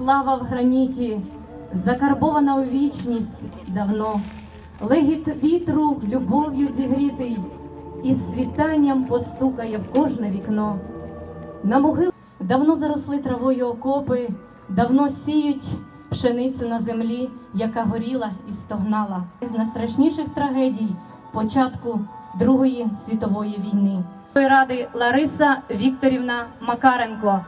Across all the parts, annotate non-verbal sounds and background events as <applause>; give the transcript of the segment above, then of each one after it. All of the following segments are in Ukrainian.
слава в граніті, закарбована у вічність давно, легіт вітру любов'ю зігрітий, і світанням постукає в кожне вікно. На могил давно заросли травою окопи, давно сіють пшеницю на землі, яка горіла і стогнала. З найстрашніших трагедій початку Другої світової війни. Ради Лариса Вікторівна Макаренко.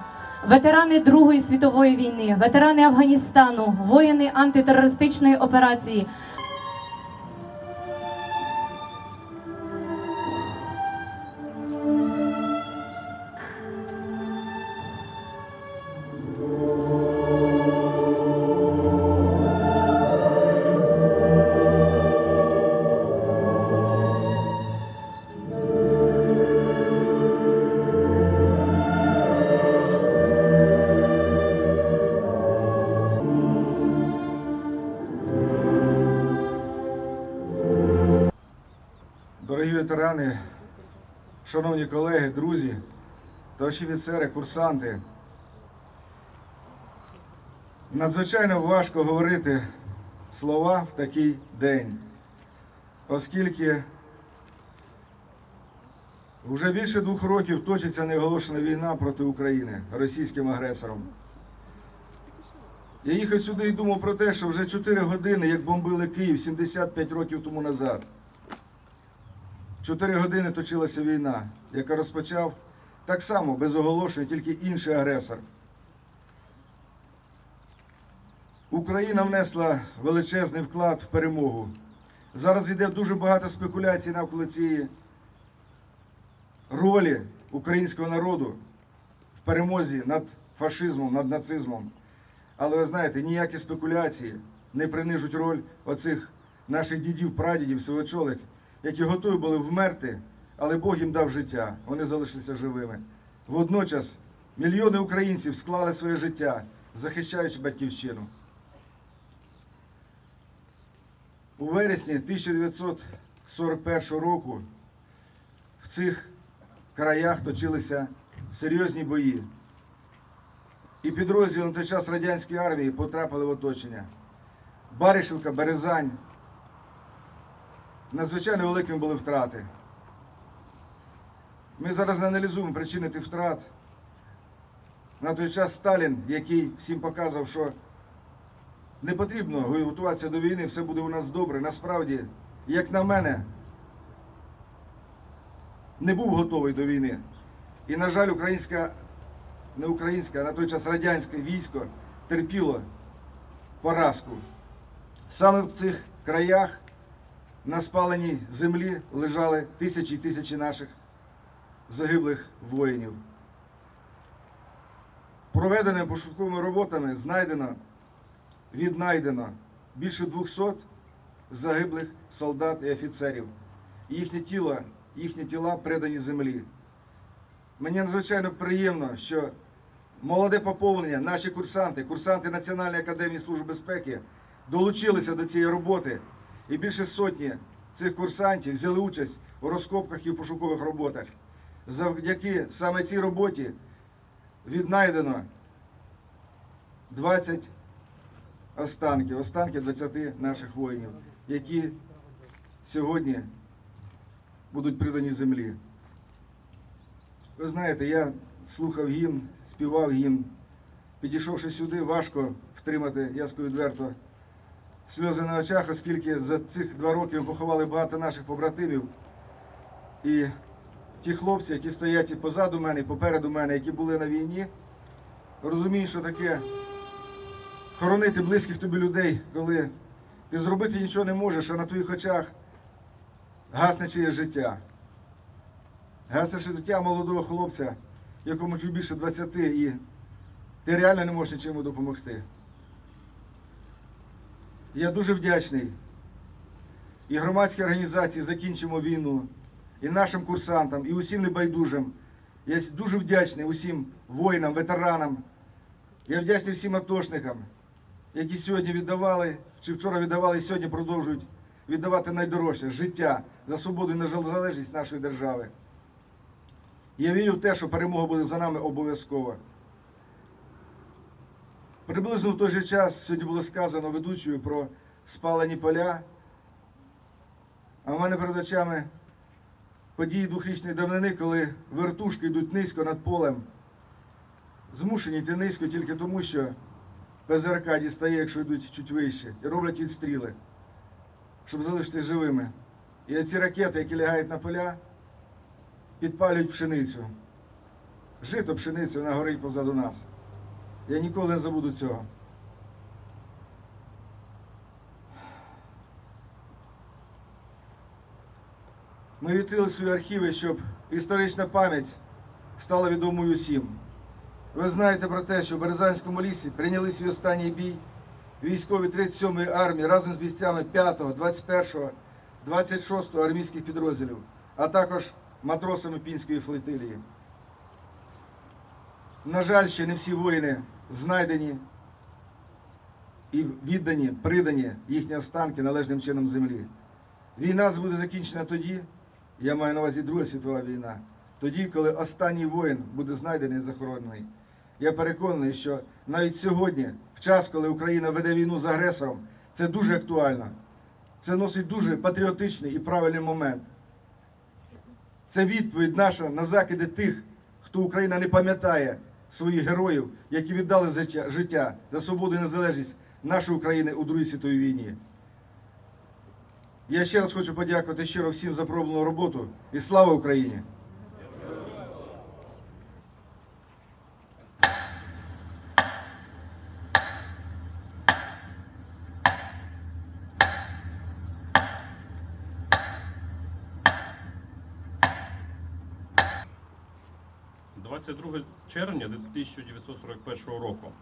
Ветерани Другої світової війни, ветерани Афганістану, воїни антитерористичної операції, ветерани, шановні колеги, друзі, товариші офіцери, курсанти. Надзвичайно важко говорити слова в такий день, оскільки вже більше двох років точиться неоголошена війна проти України російським агресором. Я їхав сюди і думав про те, що вже 4 години, як бомбили Київ 75 років тому назад. Чотири години точилася війна, яка розпочав так само без оголошення, тільки інший агресор. Україна внесла величезний вклад в перемогу. Зараз йде дуже багато спекуляцій навколо цієї ролі українського народу в перемозі над фашизмом, над нацизмом. Але ви знаєте, ніякі спекуляції не принижуть роль оцих наших дідів, прадідів, сивочолих, які готові були вмерти, але Бог їм дав життя, вони залишилися живими. Водночас мільйони українців склали своє життя, захищаючи батьківщину. У вересні 1941 року в цих краях точилися серйозні бої. І підрозділи на той час радянської армії потрапили в оточення. Баришівка, Березань, надзвичайно великими були втрати. Ми зараз не аналізуємо причини тих втрат. На той час Сталін, який всім показав, що не потрібно готуватися до війни, все буде у нас добре. Насправді, як на мене, не був готовий до війни. І, на жаль, українська, не українська, а на той час радянське військо терпіло поразку. Саме в цих краях на спаленій землі лежали тисячі і тисячі наших загиблих воїнів. Проведеними пошуковими роботами знайдено, віднайдено більше 200 загиблих солдат і офіцерів. Їхнє тіло, їхні тіла предані землі. Мені надзвичайно приємно, що молоде поповнення, наші курсанти, курсанти Національної академії служби безпеки долучилися до цієї роботи. І більше сотні цих курсантів взяли участь у розкопках і в пошукових роботах. Завдяки саме цій роботі віднайдено 20 останків, останки 20 наших воїнів, які сьогодні будуть придані землі. Ви знаєте, я слухав гімн, співав гімн. Підійшовши сюди, важко втримати, я скажу відверто, сльози на очах, оскільки за цих два роки поховали багато наших побратимів. І ті хлопці, які стоять і позаду мене, і попереду мене, які були на війні, розуміють, що таке хоронити близьких тобі людей, коли ти зробити нічого не можеш, а на твоїх очах гасне чиє життя. Гасне життя молодого хлопця, якому чуть більше 20, і ти реально не можеш нічим допомогти. Я дуже вдячний і громадській організації закінчимо війну, і нашим курсантам, і усім небайдужим. Я дуже вдячний усім воїнам, ветеранам. Я вдячний всім атошникам, які сьогодні віддавали, чи вчора віддавали, і сьогодні продовжують віддавати найдорожче життя за свободу і незалежність нашої держави. Я вірю в те, що перемога буде за нами обов'язково. Приблизно в той же час сьогодні було сказано ведучою про спалені поля. А в мене перед очами події двохрічної давнини, коли вертушки йдуть низько над полем. Змушені йти низько тільки тому, що ПЗРК дістає, якщо йдуть чуть вище, і роблять відстріли, щоб залишитись живими. І ці ракети, які лягають на поля, підпалюють пшеницю. Жито пшеницю, вона горить позаду нас. Я ніколи не забуду цього. Ми відкрили свої архіви, щоб історична пам'ять стала відомою усім. Ви знаєте про те, що в Березанському лісі прийняли свій останній бій військові 37-ї армії разом з бійцями 5-го, 21-го, 26-го армійських підрозділів, а також матросами Пінської флотилії. На жаль, ще не всі воїни знайдені і віддані, придані їхні останки належним чином землі. Війна буде закінчена тоді, я маю на увазі Друга світова війна, тоді, коли останній воїн буде знайдений і захоронений. Я переконаний, що навіть сьогодні, в час, коли Україна веде війну з агресором, це дуже актуально. Це носить дуже патріотичний і правильний момент. Це відповідь наша на закиди тих, хто Україна не пам'ятає своїх героїв, які віддали життя- за свободу і незалежність нашої України у Другій світовій війні. Я ще раз хочу подякувати щиро всім за пробну роботу і слава Україні! – червня 1941 року.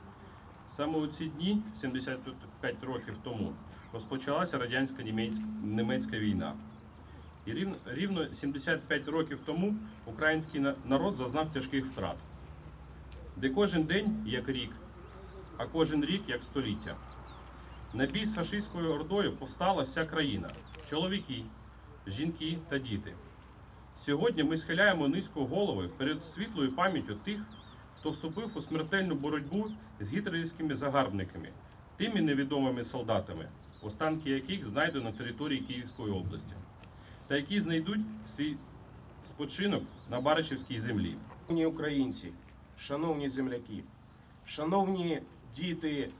Саме у ці дні, 75 років тому, розпочалася радянсько-німецька війна. І рівно 75 років тому український народ зазнав тяжких втрат, де кожен день як рік, а кожен рік як століття. На бій з фашистською ордою повстала вся країна: чоловіки, жінки та діти. Сьогодні ми схиляємо низько голови перед світлою пам'яттю тих, хто вступив у смертельну боротьбу з гітлерівськими загарбниками, тими невідомими солдатами, останки яких знайдено на території Київської області, та які знайдуть свій спочинок на Баришівській землі. Шановні українці, шановні земляки, шановні діти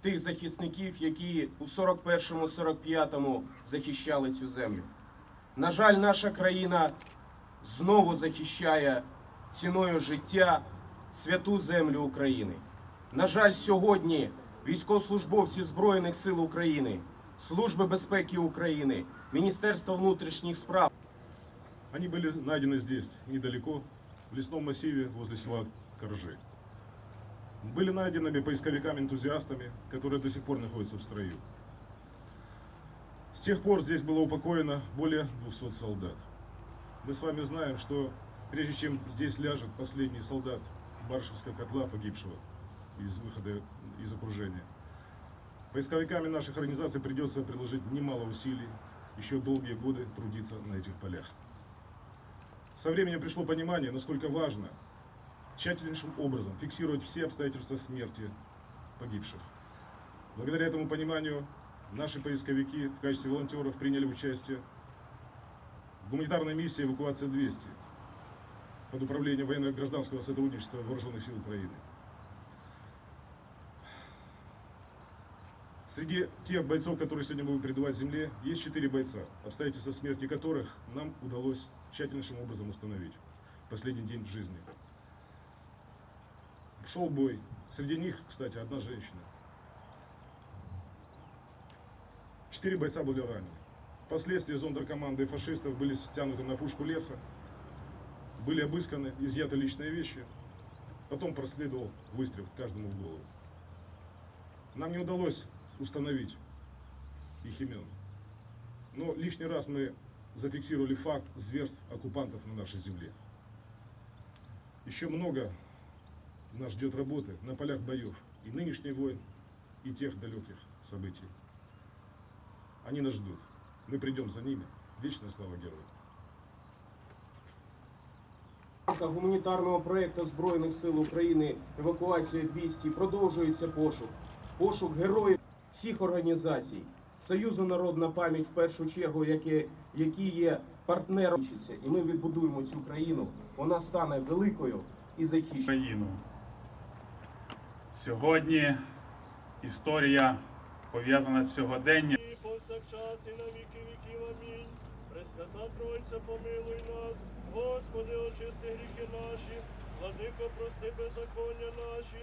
тих захисників, які у 41-му, 45-му захищали цю землю. На жаль, наша країна знову захищає ціною життя святу землю України. На жаль, сьогодні військовослужбовці Збройних сил України, Служби безпеки України, Міністерство внутрішніх справ. Они были найдены здесь, недалеко, в лесном массиве возле села Коржи. Были найденными поисковиками-энтузиастами, которые до сих пор находятся в строю. С тех пор здесь было упокоено более 200 солдат. Мы с вами знаем, что прежде чем здесь ляжет последний солдат Баршевского котла, погибшего из выхода из окружения, поисковиками наших организаций придется приложить немало усилий, еще долгие годы трудиться на этих полях. Со временем пришло понимание, насколько важно тщательнейшим образом фиксировать все обстоятельства смерти погибших. Благодаря этому пониманию наши поисковики в качестве волонтеров приняли участие в гуманитарной миссии «Эвакуация 200» под управлением военно-гражданского сотрудничества Вооруженных сил Украины. Среди тех бойцов, которые сегодня будут передавать земле, есть четыре бойца, обстоятельства смерти которых нам удалось тщательнейшим образом установить в последний день жизни. Шел бой. Среди них, кстати, одна женщина. Четыре бойца были ранены. Впоследствии зондеркоманды фашистов были стянуты на пушку леса, были обысканы, изъяты личные вещи. Потом проследовал выстрел каждому в голову. Нам не удалось установить их имен. Но лишний раз мы зафиксировали факт зверств оккупантов на нашей земле. Еще много нас ждет работы на полях боев и нынешний войн, и тех далеких событий. Они нас ждут. Мы придем за ними. Вечная слава героям. рамках гуманітарного проєкту Збройних сил України Евакуація 200 продовжується пошук. Пошук героїв всіх організацій. Союзу Народна пам'ять в першу чергу, які, які є партнером. І ми відбудуємо цю країну. Вона стане великою і захищеною. Сьогодні історія пов'язана з сьогоденням. І і на віки віків. Амінь. Пресвята Тройця, помилуй нас, Господи, очисти гріхи наші, владико, прости беззаконня наші,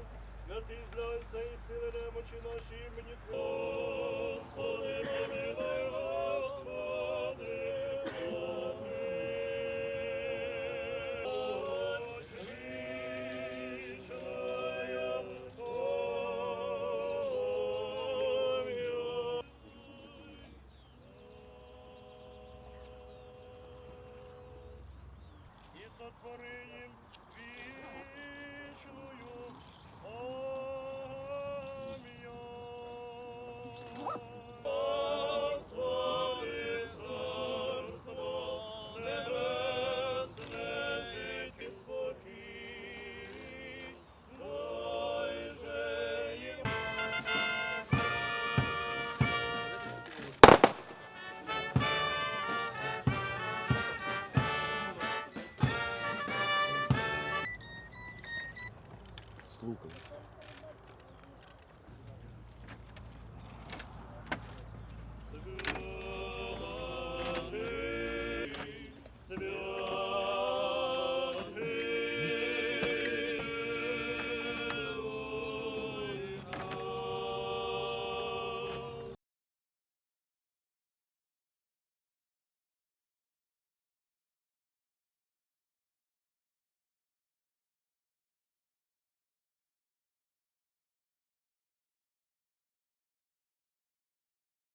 святий зглянься і сили немочі сотвори їм вічную <laughs> пам'ять.